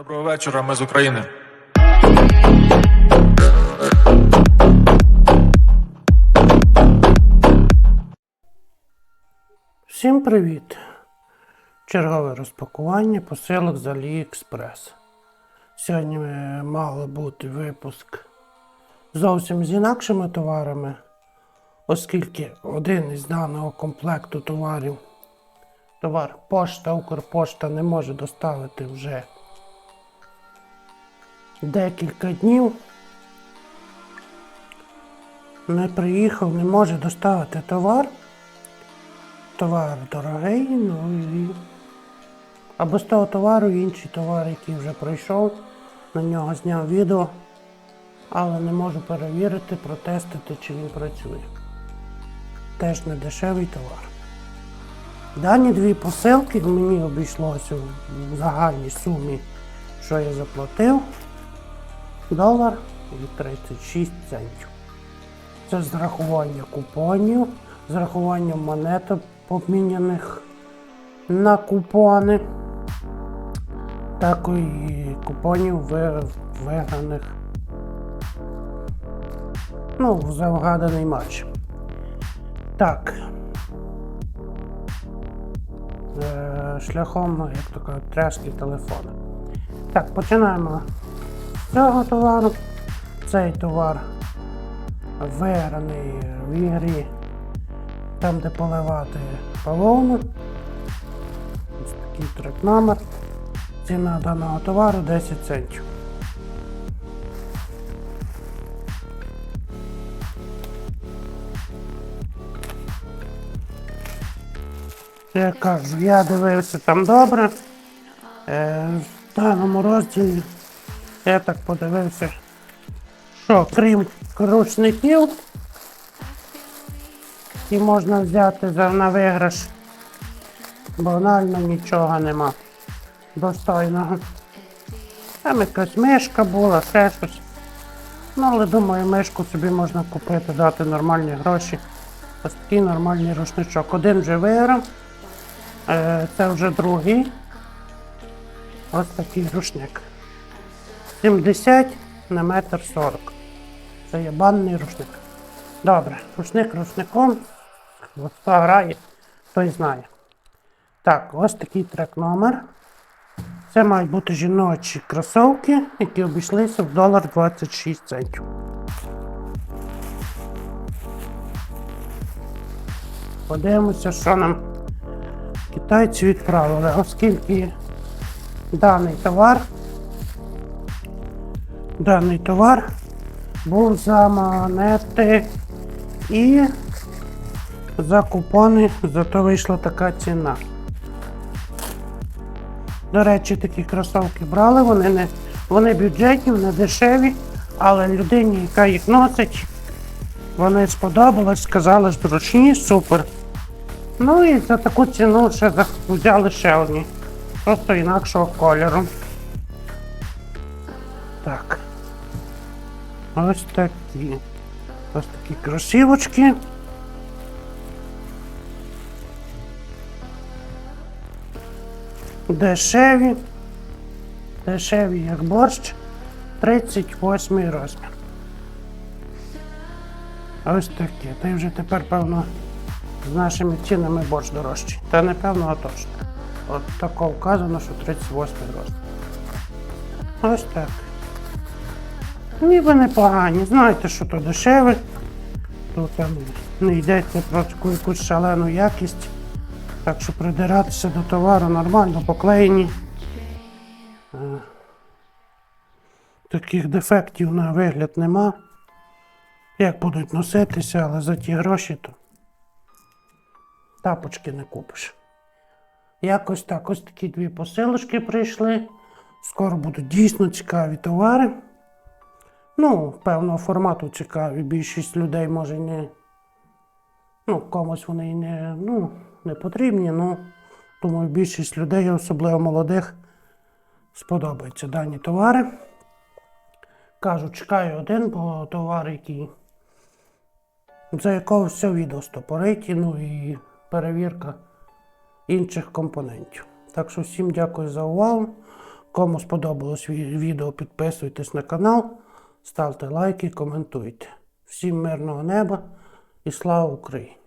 Доброго вечора, ми з України. Всім привіт! Чергове розпакування посилок з AliExpress. Сьогодні е, мало бути випуск зовсім з інакшими товарами, оскільки один із даного комплекту товарів, товар пошта Укрпошта не може доставити вже декілька днів. Не приїхав, не може доставити товар. Товар дорогий, ну і. Або з того товару інший товар, який вже пройшов, на нього зняв відео, але не можу перевірити, протестити, чи він працює. Теж не дешевий товар. Дані дві посилки мені обійшлося в загальній сумі, що я заплатив, долар і 36 центів. Це з рахування купонів, з рахуванням монеток обміняних на купони, так і купонів виграних ну, за вгаданий матч. Так. Е, шляхом, як то кажуть, тряски телефону. Так, починаємо цього товару. Цей товар виграний в ігрі, там де поливати половну. Ось такий трек номер. Ціна даного товару 10 центів. Я кажу, я дивився там добре. Е, в даному розділі я так подивився, що крім рушників, і можна взяти за на виграш. Банально нічого нема достойного. Там якась мишка була, ще щось. Ну, але думаю, мишку собі можна купити, дати нормальні гроші. Ось такий нормальний рушничок. Один вже виграв. Е, це вже другий. Ось такий рушник. 70 на метр 40. Це є банний рушник. Добре, рушник рушником. Хто грає, той знає. Так, ось такий трек номер. Це мають бути жіночі кросовки, які обійшлися в долар 26 центів. Подивимося, що нам китайці відправили, оскільки даний товар, даний товар був за монети і за купони, зато вийшла така ціна. До речі, такі кросовки брали, вони не вони бюджетні, не дешеві, але людині, яка їх носить, вони сподобались, сказали, зручні, супер. Ну і за таку ціну ще взяли ще одні. Просто інакшого кольору. Так. Ось такі. Ось такі кросівочки. Дешеві. Дешеві, як борщ. 38 розмір. Ось таке. Та й вже тепер, певно, з нашими цінами борщ дорожчий. Та не певно, а точно. От тако вказано, що 38 розмір. Ось так. Ніби непогані. Знаєте, що то дешеве. Тут там не йдеться про таку якусь шалену якість. Так що придиратися до товару нормально поклеєні. Е, Таких дефектів на вигляд нема. Як будуть носитися, але за ті гроші то тапочки не купиш. Якось так, ось такі дві посилочки прийшли. Скоро будуть дійсно цікаві товари. Ну, певного формату цікаві. Більшість людей може не. Ну, комусь вони і не, ну, не потрібні, ну думаю, більшість людей, особливо молодих, сподобаються дані товари. Кажу, чекаю один, бо товар, який за якого все відео стопорить, ну і перевірка інших компонентів. Так що всім дякую за увагу. Кому сподобалось відео, підписуйтесь на канал, ставте лайки, коментуйте. Всім мирного неба і слава Україні!